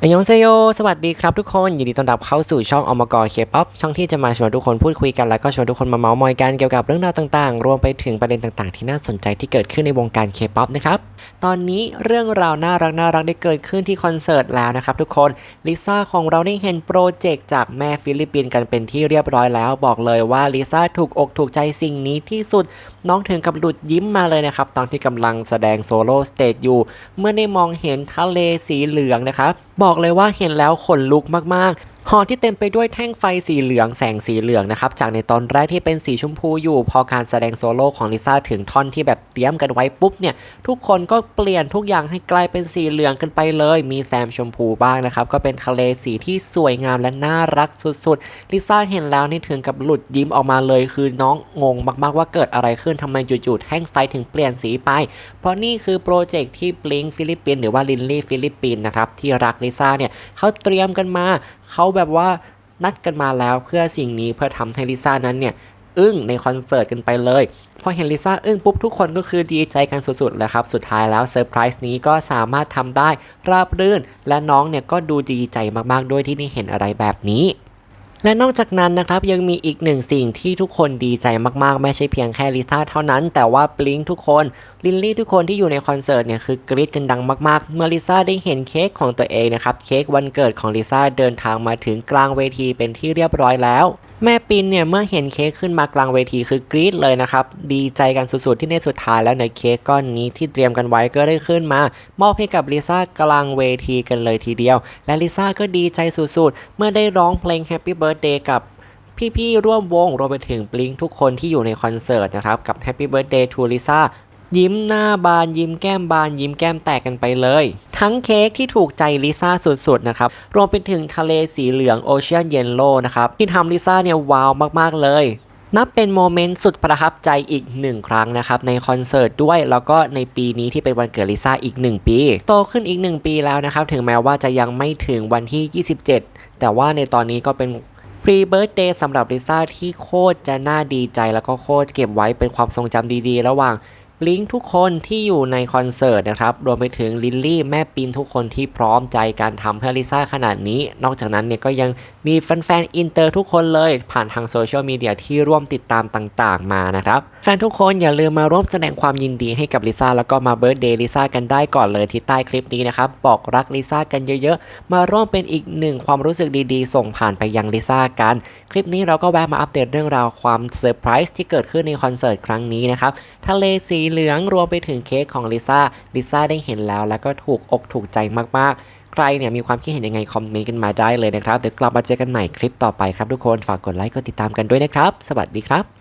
อันยองเซโย สวัสดีครับทุกคน ยินดีต้อนรับเข้าสู่ช่องอมกรเคป๊อปช่องที่จะมาชวนทุกคนพูดคุยกัน แล้วก็ชวนทุกคนมาเมาส์มอยกันเกี่ยวกับเรื่องราวต่างๆ รวมไปถึงประเด็นต่างๆ ที่น่าสนใจที่เกิดขึ้นในวงการเคป๊อปนะครับ ตอนนี้เรื่องราวน่ารักน่ารักได้เกิดขึ้นที่คอนเสิร์ตแล้วนะครับทุกคน ลิซ่าของเราได้เห็นโปรเจกต์จากแม่ฟิลิปปินส์กันเป็นที่เรียบร้อยแล้ว บอกเลยว่าลิซ่าถูกอกถูกใจสิ่งนี้ที่สุด น้องถึงกับหลุดยิ้มมาเลยนะครับตอนที่กำลังแสดงโซโล่สเตจอยู่ เมื่อได้มองเห็นทะเลสีเหลืองนะครับบอกอกเลยว่าเห็นแล้วขนลุกมาก หอที่เต็มไปด้วยแท่งไฟสีเหลืองแสงสีเหลืองนะครับ จากในตอนแรกที่เป็นสีชมพูอยู่ พอการแสดงโซโล่ของลิซ่าถึงท่อนที่แบบเตรียมกันไว้ปุ๊บเนี่ย ทุกคนก็เปลี่ยนทุกอย่างให้กลายเป็นสีเหลืองกันไปเลย มีแซมชมพูบ้างนะครับ ก็เป็นทะเลสีที่สวยงามและน่ารักสุดๆ ลิซ่าเห็นแล้วนี่ถึงกับหลุดยิ้มออกมาเลย คือน้องงงมากๆว่าเกิดอะไรขึ้นทำไมจู่ๆแท่งไฟถึงเปลี่ยนสีไป เพราะนี่คือโปรเจกต์ที่บลิงฟิลิปปินหรือว่าลินลี่ฟิลิปปินนะครับที่รักลิซ่าเนี่ยเขาเตรียมกันมาเขาแบบว่านัดกันมาแล้วเพื่อสิ่งนี้เพื่อทำให้ลิซ่านั้นเนี่ยอึ้งในคอนเสิร์ตกันไปเลย พอเห็นลิซ่าอึ้งปุ๊บทุกคนก็คือดีใจกันสุดๆเลยครับ สุดท้ายแล้วเซอร์ไพรส์นี้ก็สามารถทำได้ราบรื่น และน้องเนี่ยก็ดูดีใจมากๆด้วยที่ได้เห็นอะไรแบบนี้ และนอกจากนั้นนะครับยังมีอีกหนึ่งสิ่งที่ทุกคนดีใจมากๆ ไม่ใช่เพียงแค่ลิซ่าเท่านั้น แต่ว่าบลิงทุกคน ลินลี่ทุกคนที่อยู่ในคอนเสิร์ตเนี่ยคือกรี๊ดกันดังมากๆ เมื่อลิซ่าได้เห็นเค้กของตัวเองนะครับเค้กวันเกิดของลิซ่าเดินทางมาถึงกลางเวทีเป็นที่เรียบร้อยแล้ว แม่ปินเนี่ยเมื่อเห็นเค้กขึ้นมากลางเวทีคือกรี๊ดเลยนะครับ ดีใจกันสุดๆที่ในสุดท้ายแล้วในยเค้กก้อนนี้ที่เตรียมกันไว้ก็ได้ขึ้นมา มอบให้กับลิซ่ากลางเวทีกันเลยทีเดียว และลิซ่าก็ดีใจสุดๆ เมื่อได้ร้องเพลง Happy Birthday กับพี่ๆ ร่วมวงรวมไปถึงบลิงทุกคนที่อยู่ในคอนเสิร์ตนะครับ กับ Happy Birthday to Lisa ยิ้มหน้าบานยิ้มแก้มบานยิ้มแก้มแตกกันไปเลย ทั้งเค้กที่ถูกใจลิซ่าสุดๆนะครับรวมไปถึงทะเลสีเหลืองโอเชียนเยนโลนะครับที่ทำลิซ่าเนี่ยว้าวมากๆเลย นับเป็นโมเมนต์สุดประทับใจอีกหนึ่งครั้งนะครับในคอนเสิร์ตด้วยแล้วก็ในปีนี้ที่เป็นวันเกิดลิซ่าอีก 1 ปี โตขึ้นอีก 1 ปีแล้วนะครับถึงแม้ว่าจะยังไม่ถึงวันที่ 27 แต่ว่าในตอนนี้ก็เป็นพรีเบิร์ d เดย์สำหรับลิซ่าที่โคตรจะน่าดีใจแล้วก็โคตรเก็บไว้เป็นความทรงจำดีๆ ระหว่าง ลิงทุกคนที่อยู่ในคอนเสิร์ตนะครับ รวมไปถึงลิลลี่แม่ปินทุกคนที่พร้อมใจการทำเพื่อลิซ่าขนาดนี้ นอกจากนั้นเนี่ยก็ยังมีแฟนๆอินเตอร์ทุกคนเลย ผ่านทางโซเชียลมีเดียที่ร่วมติดตามต่างๆ มานะครับ แฟนทุกคนอย่าลืมมาร่วมแสดงความยินดีให้กับลิซ่าแล้วก็มาเบิร์ดเดย์ลิซ่ากันได้ก่อนเลยที่ใต้คลิปนี้นะครับ บอกรักลิซ่ากันเยอะๆ มาร่วมเป็นอีกหนึ่งความรู้สึกดีๆ ส่งผ่านไปยังลิซ่ากัน คลิปนี้เราก็แวะมาอัปเดตเรื่องราวความเซอร์ไพรส์ที่เกิดขึ้นในคอนเสิร์ตครั้งนี้นะครับทะเลสีเหลืองรวมไปถึงเค้กของลิซ่าลิซ่าได้เห็นแล้ว แล้วก็ถูกอกถูกใจมากๆ ใครเนี่ยมีความคิดเห็นยังไงคอมเมนต์กันมาได้เลยนะครับเดี๋ยวกลับมาเจอกันใหม่คลิปต่อไปครับทุกคนฝากกดไลค์กดติดตามกันด้วยนะครับ สวัสดีครับ